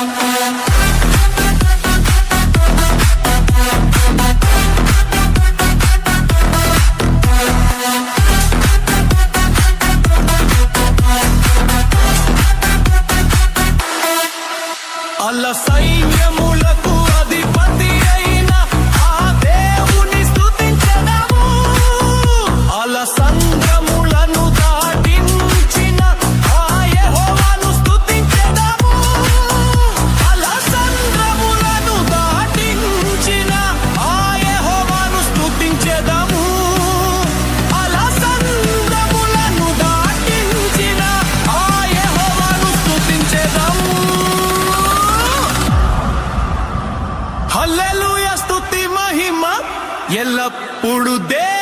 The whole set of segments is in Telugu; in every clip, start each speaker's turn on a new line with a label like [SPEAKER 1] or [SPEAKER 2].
[SPEAKER 1] Thank you. ಎಲ್ಲ ಪುಡುದೇ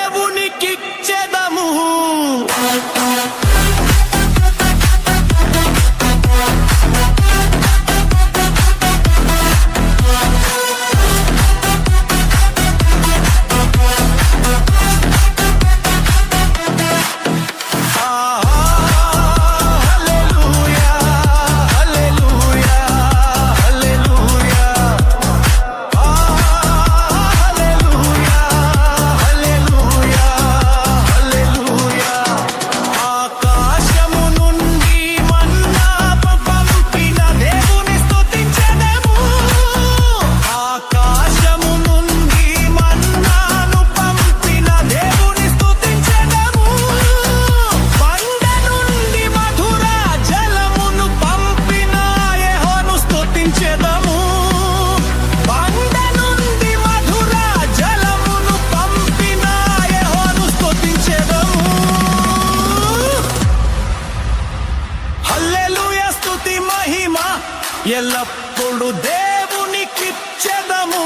[SPEAKER 1] ఎల్లప్పుడు దేవునికి చెదము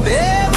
[SPEAKER 1] poder.